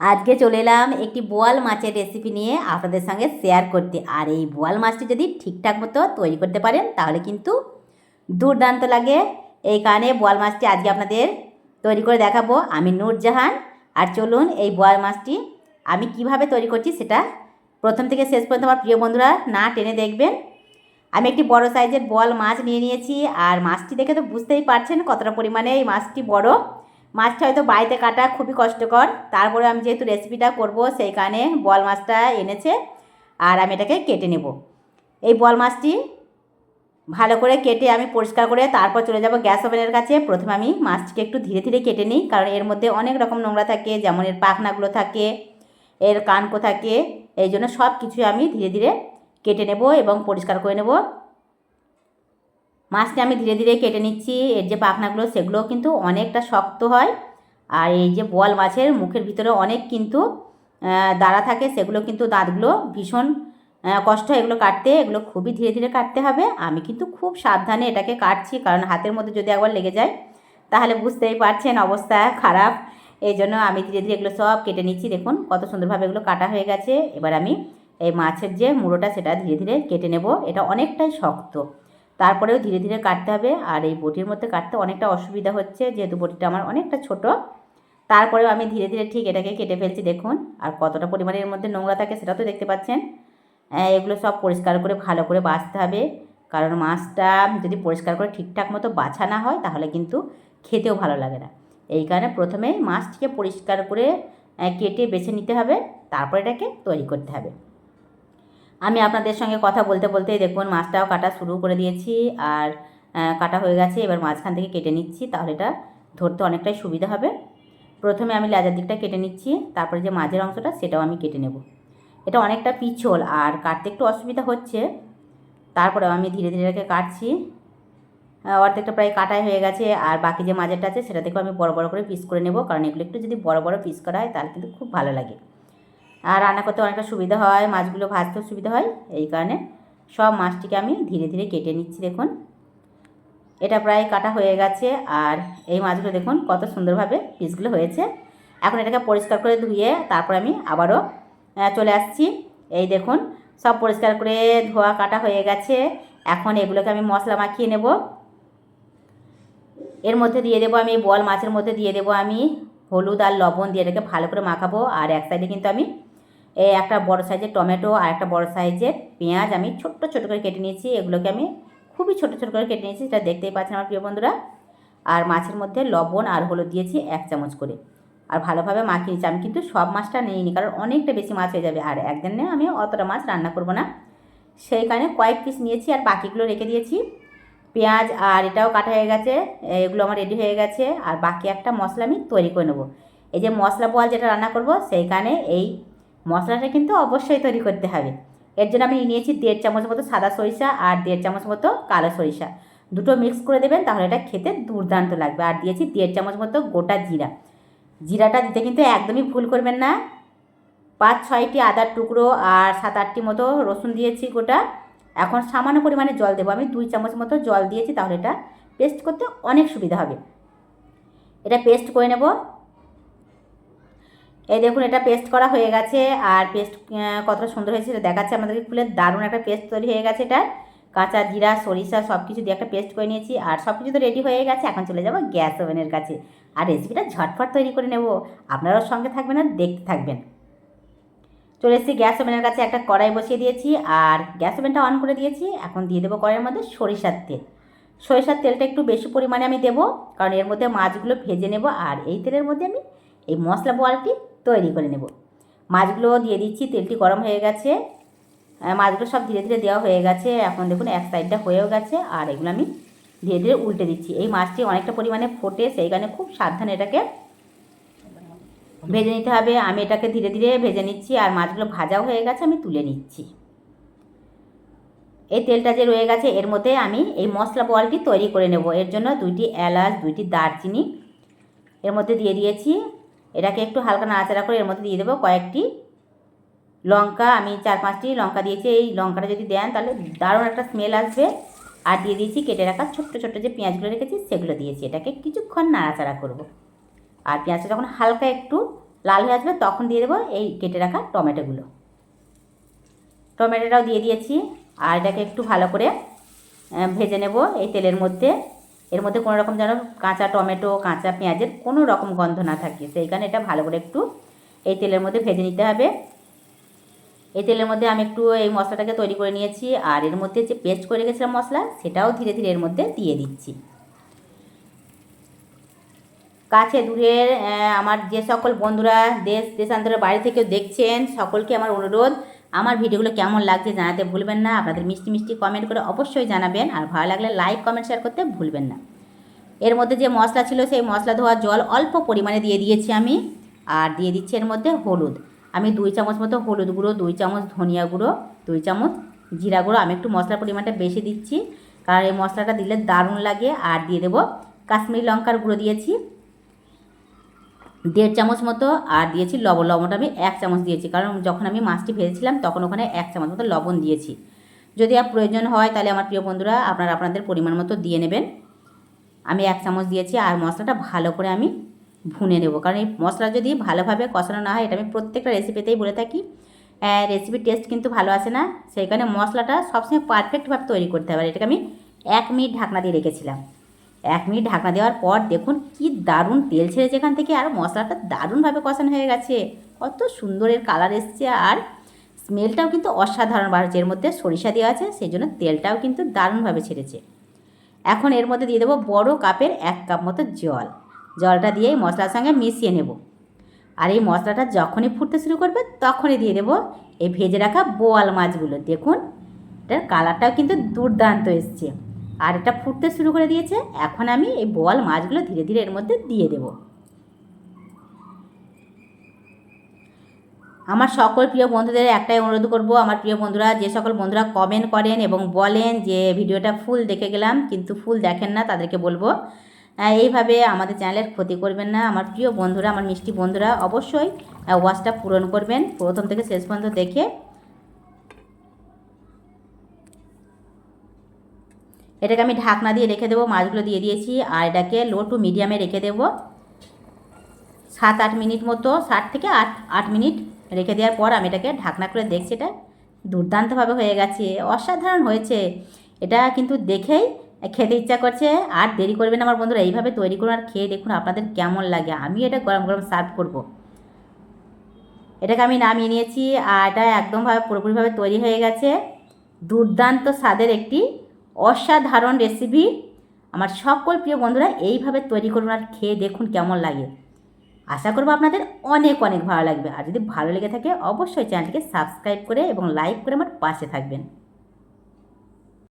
আজকে চলে এলাম একটি বোয়াল মাছের রেসিপি নিয়ে আপনাদের সঙ্গে শেয়ার করতে। আর এই বোয়াল মাছটি যদি ঠিকঠাক মতো তৈরি করতে পারেন, তাহলে কিন্তু দুর্দান্ত লাগে। এই কারণে বোয়াল মাছটি আজকে আপনাদের তৈরি করে দেখাবো আমি নূরজাহান। আর চলুন এই বোয়াল মাছটি আমি কীভাবে তৈরি করছি সেটা প্রথম থেকে শেষ পর্যন্ত আমার প্রিয় বন্ধুরা না টেনে দেখবেন। আমি একটি বড় সাইজের বোয়াল মাছ নিয়ে নিয়েছি, আর মাছটি দেখে তো বুঝতেই পারছেন কতটা পরিমাণে এই মাছটি বড়। মাছটা হয়তো বাড়িতে কাটা খুবই কষ্টকর। তারপরে আমি যেহেতু রেসিপিটা করব সেই কারণে বল মাছটা এনেছে আর আমি এটাকে কেটে নেব। এই বল মাছটি ভালো করে কেটে আমি পরিষ্কার করে তারপর চলে যাব গ্যাস ওভেনের কাছে। প্রথমে আমি মাছটিকে একটু ধীরে ধীরে কেটে নিই, কারণ এর মধ্যে অনেক রকম নোংরা থাকে, যেমন এর পাখনাগুলো থাকে, এর কানকো থাকে। এই জন্য সব কিছুই আমি ধীরে ধীরে কেটে নেব এবং পরিষ্কার করে নেব। মাছটা আমি ধীরে ধীরে কেটে নিচ্ছি। এর যে পাখনাগুলো, সেগুলোও কিন্তু অনেকটা শক্ত হয়। আর এই যে বোয়াল মাছের মুখের ভিতরে অনেক কিন্তু দাঁড়া থাকে, সেগুলো কিন্তু দাঁতগুলো ভীষণ কষ্ট এগুলো কাটতে। এগুলো খুবই ধীরে ধীরে কাটতে হবে। আমি কিন্তু খুব সাবধানে এটাকে কাটছি, কারণ হাতের মধ্যে যদি একবার লেগে যায়, তাহলে বুঝতেই পারছেন অবস্থা খারাপ। এই জন্য আমি ধীরে ধীরে এগুলো সব কেটে নিচ্ছি। দেখুন কত সুন্দরভাবে এগুলো কাটা হয়ে গেছে। এবার আমি এই মাছের যে মুড়োটা, সেটা ধীরে ধীরে কেটে নেব। এটা অনেকটাই শক্ত। তারপরেও ধীরে ধীরে কাটতে হবে। আর এই বটির মধ্যে কাটতে অনেকটা অসুবিধা হচ্ছে, যেহেতু বটিটা আমার অনেকটা ছোট। তারপরেও আমি ধীরে ধীরে ঠিক এটাকে কেটে ফেলছি, দেখুন। আর কতটা পরিমাণে এর মধ্যে নোংরা থাকে সেটা তো দেখতে পাচ্ছেন। এগুলো সব পরিষ্কার করে, ভালো করে বাছতে হবে। কারণ মাছটা যদি পরিষ্কার করে ঠিকঠাক মতো বাছা না হয়, তাহলে কিন্তু খেতেও ভালো লাগে না। এই কারণে প্রথমে মাছটিকে পরিষ্কার করে কেটে বেছে নিতে হবে। তারপর এটাকে তৈরি করতে হবে। আমি আপনাদের সঙ্গে কথা বলতে বলতে দেখুন, মাছটাও কাটা শুরু করে দিয়েছি আর কাটা হয়ে গেছে। এবার মাঝখান থেকে কেটে নিচ্ছি, তাহলে এটা ধরতে অনেকটাই সুবিধা হবে। প্রথমে আমি লেজার দিকটা কেটে নিচ্ছি, তারপরে যে মাঝের অংশটা সেটাও আমি কেটে নেব। এটা অনেকটা পিছল আর কাটতে একটু অসুবিধা হচ্ছে। তারপরে আমি ধীরে ধীরে এটাকে কাটছি। অর্ধেকটা প্রায় কাটাই হয়ে গেছে আর বাকি যে মাঝেরটা আছে সেটা থেকেও আমি বড় বড় করে পিস করে নেব, কারণ এগুলো একটু যদি বড় বড় পিস করা হয় তাহলে কিন্তু খুব ভালো লাগে। আর রান্না করতে অনেকটা সুবিধা হয়, মাছগুলো ভাজতেও সুবিধা হয়, এই কারণে সব মাছটিকে আমি ধীরে ধীরে কেটে নিচ্ছি দেখুন। এটা প্রায় কাটা হয়ে গেছে আর এই মাছগুলো দেখুন কত সুন্দরভাবে পিসগুলো হয়েছে। এখন এটাকে পরিষ্কার করে ধুয়ে তারপর আমি আবারও চলে আসছি। এই দেখুন, সব পরিষ্কার করে ধোয়া কাটা হয়ে গেছে। এখন এগুলোকে আমি মশলা মাখিয়ে নেব। এর মধ্যে দিয়ে দেবো আমি বল মাছের মধ্যে দিয়ে দেবো আমি হলুদ আর লবণ দিয়ে এটাকে ভালো করে মাখাবো আর এক সাইডে কিন্তু আমি একটা বড় সাইজের টমেটো আর একটা বড় সাইজের পেঁয়াজ আমি ছোট্ট ছোটো করে কেটে নিয়েছি। এগুলোকে আমি খুবই ছোটো ছোটো করে কেটে নিয়েছি, সেটা দেখতেই পাচ্ছেন আমার প্রিয় বন্ধুরা। আর মাছের মধ্যে লবণ আর হলুদ দিয়েছি এক চামচ করে। আর ভালোভাবে মাখিয়ে নিচ্ছি আমি কিন্তু সব মাছটা নিইনি, কারণ অনেকটা বেশি মাছ হয়ে যাবে। আর একদিনে আমি অতটা মাছ রান্না করব না। সেই কারণে কয়েক পিস নিয়েছি আর বাকিগুলো রেখে দিয়েছি। পেঁয়াজ আর এটাও কাটা হয়ে গেছে, এগুলো আমার রেডি হয়ে গেছে। আর বাকি একটা মশলা আমি তৈরি করে নেব। এই যে মশলা বল যেটা রান্না করব, সেইখানে এই মশলাটা কিন্তু অবশ্যই তৈরি করতে হবে। এর জন্য আমি নিয়েছি দেড় চামচ মতো সাদা সরিষা আর দেড় চামচ মতো কালো সরিষা। দুটো মিক্স করে দেবেন, তাহলে এটা খেতে দুর্দান্ত লাগবে। আর দিয়েছি দেড় চামচ মতো গোটা জিরা। জিরাটা দিতে কিন্তু একদমই ভুল করবেন না। পাঁচ, ছয়টি আদার টুকরো আর সাত, আটটি মতো রসুন দিয়েছি গোটা। এখন সামান্য পরিমাণে জল দেবো। আমি দুই চামচ মতো জল দিয়েছি, তাহলে এটা পেস্ট করতে অনেক সুবিধা হবে। এটা পেস্ট করে নেব। এই দেখুন, এটা পেস্ট করা হয়ে গেছে। আর পেস্ট কতটা সুন্দর হয়েছে সেটা দেখাচ্ছে। আমাদেরকে খুলে দারুণ একটা পেস্ট তৈরি হয়ে গেছে এটা কাঁচা জিরা, সরিষা সব কিছু দিয়ে একটা পেস্ট করে নিয়েছি। আর সব কিছু তো রেডি হয়ে গেছে। এখন চলে যাব গ্যাস ওভেনের কাছে। আর রেসিপিটা ঝটফট তৈরি করে নেব। আপনারাও সঙ্গে থাকবেন আর দেখতে থাকবেন। চলে এসেছি গ্যাস ওভেনের কাছে। একটা কড়াই বসিয়ে দিয়েছি। আর গ্যাস ওভেনটা অন করে দিয়েছি। এখন দিয়ে দেবো কড়াইয়ের মধ্যে সরিষার তেল। সরিষার তেলটা একটু বেশি পরিমাণে আমি দেবো। কারণ এর মধ্যে মাছগুলো ভেজে নেব। আর এই তেলের মধ্যে আমি এই মশলা বোয়ালটি তৈরি করে নেব। মাছগুলো দিয়ে দিচ্ছি, তেলটি গরম হয়ে গেছে। মাছগুলো সব ধীরে ধীরে দেওয়া হয়ে গেছে। এখন দেখুন, এক সাইডটা হয়েও গেছে, আর এগুলো আমি ধীরে ধীরে উল্টে দিচ্ছি। এই মাছটি অনেকটা পরিমাণে ফোটে, সেই কারণে খুব সাবধানে এটাকে ভেজে নিতে হবে। আমি এটাকে ধীরে ধীরে ভেজে নিচ্ছি, আর মাছগুলো ভাজাও হয়ে গেছে, আমি তুলে নিচ্ছি। এই তেলটা যে রয়ে গেছে, এর মধ্যে আমি এই মশলা বলটি তৈরি করে নেব। এর জন্য দুইটি এলাচ, দুইটি দারচিনি এর মধ্যে দিয়ে দিয়েছি। এটাকে একটু হালকা নাড়াচাড়া করে এর মধ্যে দিয়ে দেবো কয়েকটি লঙ্কা। আমি চার পাঁচটি লঙ্কা দিয়েছি। এই লঙ্কাটা যদি দেন তাহলে দারুণ একটা স্মেল আসবে। আর দিয়ে দিয়েছি কেটে রাখা ছোট্ট ছোট্ট যে পেঁয়াজগুলো রেখেছি সেগুলো দিয়েছি। এটাকে কিছুক্ষণ নাড়াচাড়া করব। আর পেঁয়াজটা যখন হালকা একটু লাল হয়ে আসবে তখন দিয়ে দেবো এই কেটে রাখা টমেটোগুলো। টমেটোটাও দিয়ে দিয়েছি। আর এটাকে একটু ভালো করে ভেজে নেব এই তেলের মধ্যে। এর মধ্যে কোনো রকম যেন কাঁচা টমেটো, কাঁচা পেঁয়াজের কোনো রকম গন্ধ না থাকে। সেই কারণে এটা ভালো করে একটু এই তেলের মধ্যে ভেজে নিতে হবে। এই তেলের মধ্যে আমি একটু এই মশলাটাকে তৈরি করে নিয়েছি আর এর মধ্যে যে পেস্ট করে রেখেছিলাম মশলা, সেটাও ধীরে ধীরে এর মধ্যে দিয়ে দিচ্ছি। কাছে দূরের আমার যে সকল বন্ধুরা দেশ, দেশান্তরের বাড়ি থেকেও দেখছেন, সকলকে আমার অনুরোধ আমার ভিডিওগুলো কেমন লাগছে জানাতে ভুলবেন না। আপনাদের মিষ্টি মিষ্টি কমেন্ট করে অবশ্যই জানাবেন। আর ভালো লাগলে লাইক কমেন্ট শেয়ার করতে ভুলবেন না। এর মধ্যে যে মশলা ছিল, সেই মশলা ধোয়া জল অল্প পরিমাণে দিয়ে দিয়েছি আমি। আর দিয়ে দিচ্ছি এর মধ্যে হলুদ। আমি দুই চামচ মতো হলুদ গুঁড়ো, দুই চামচ ধনিয়া গুঁড়ো, দুই চামচ জিরা গুঁড়ো। আমি একটু মশলার পরিমাণটা বেশি দিচ্ছি। কারণ এই মশলাটা দিলে দারুণ লাগে। আর দিয়ে দেবো কাশ্মীরি লঙ্কার গুঁড়ো দিয়েছি। দেড় চামচ মতো, আর দিয়েছি লবণ। লবণটা আমি এক চামচ দিয়েছি, কারণ যখন আমি মাছটি ভেজেছিলাম তখন ওখানে এক চামচ মতো লবণ দিয়েছি। যদি আর প্রয়োজন হয় তাহলে আমার প্রিয় বন্ধুরা, আপনারা আপনাদের পরিমাণ মতো দিয়ে নেবেন। আমি এক চামচ দিয়েছি, আর মশলাটা ভালো করে আমি ভুনে নেব। কারণ এই মশলা যদি ভালোভাবে কষানো না হয়, এটা আমি প্রত্যেকটা রেসিপিতেই বলে থাকি রেসিপির টেস্ট কিন্তু ভালো আসে না। সেই কারণে মশলাটা সবসময় পারফেক্টভাবে তৈরি করতে হবে। এটাকে আমি এক মিনিট ঢাকনা দিয়ে রেখেছিলাম। এক মিনিট ঢাকনা দেওয়ার পর দেখুন কি দারুণ তেল ছেড়েছে এখান থেকে আর মশলাটা দারুণভাবে কষানো হয়ে গেছে। কত সুন্দর এর কালার এসছে আর স্মেলটাও কিন্তু অসাধারণ হচ্ছে এর মধ্যে সরিষা দেওয়া আছে সেই জন্য তেলটাও কিন্তু দারুণভাবে ছেড়েছে। এখন এর মধ্যে দিয়ে দেবো বড় কাপের এক কাপ মতো জল। জলটা দিয়ে মশলার সঙ্গে মিশিয়ে নেব। আর এই মশলাটা যখনই ফুটতে শুরু করবে তখনই দিয়ে দেবো এই ভেজে রাখা বোয়াল মাছগুলো। দেখুন, এটার কালারটাও কিন্তু দুর্দান্ত এসছে। আর এটা ফুটতে শুরু করে দিয়েছে। এখন আমি এই বোয়াল মাছগুলো ধীরে ধীরে এর মধ্যে দিয়ে দেব। আমার সকল প্রিয় বন্ধুদের একটাই অনুরোধ করব, আমার প্রিয় বন্ধুরা, যে সকল বন্ধুরা কমেন্ট করেন এবং বলেন যে ভিডিওটা ফুল দেখে গেলাম, কিন্তু ফুল দেখেন না, তাদেরকে বলব। এইভাবে আমাদের চ্যানেলের ক্ষতি করবেন না। আমার প্রিয় বন্ধুরা, আমার মিষ্টি বন্ধুরা, অবশ্যই ওয়াচটা পূরণ করবেন। প্রথম থেকে শেষ পর্যন্ত দেখে এটাকে আমি ঢাকনা দিয়ে রেখে দেবো, মাছগুলো দিয়ে দিয়েছি, আর এটাকে লো টু মিডিয়ামে রেখে দেবো। সাত আট মিনিট মতো সাত থেকে আট আট মিনিট রেখে দেওয়ার পর আমি এটাকে ঢাকনা করে দেখছি, এটা দুর্দান্তভাবে হয়ে গেছে, অসাধারণ হয়েছে। এটা কিন্তু দেখেই খেতে ইচ্ছা করছে, আর দেরি করবেন আমার বন্ধুরা, এইভাবে তৈরি করুন আর খেয়ে দেখুন আপনাদের কেমন লাগে, আমি এটা গরম গরম সার্ভ করব। এটাকে আমি নামিয়ে নিয়েছি, আর এটা একদমভাবে পুরোপুরিভাবে তৈরি হয়ে গেছে, দুর্দান্ত স্বাদের একটি অসাধারণ রেসিপি আমার সকল প্রিয় বন্ধুরা, এইভাবে তৈরি করুন আর খেয়ে দেখুন কেমন লাগে। আশা করব আপনাদের অনেক অনেক ভালো লাগবে। আর যদি ভালো লেগে থাকে, অবশ্যই চ্যানেলটিকে সাবস্ক্রাইব করে এবং লাইক করে আমার পাশে থাকবেন।